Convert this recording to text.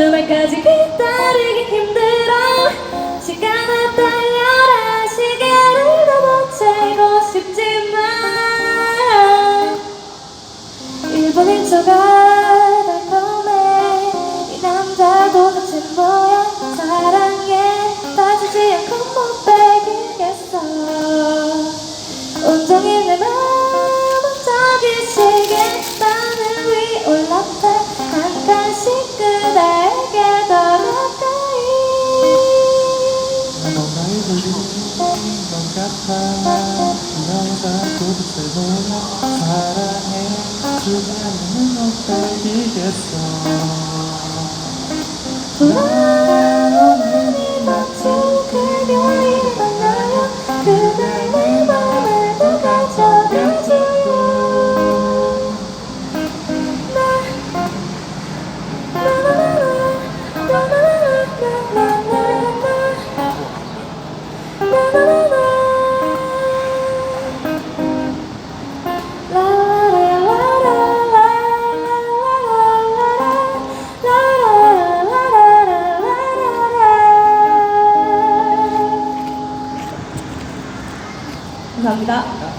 주말까지 기다리기 힘들어. 시간을 달려라 시계를 더 붙이고 싶지만. 일본인초가 달콤해 이 남자 도대체 뭐야 사랑해. 따지지 않고 못 빼기겠어. 온종일 내 마음 저기 시계 것 같아. 남자 도대체 뭐야 사랑해. 주변에는 못 빼기 감사합니다.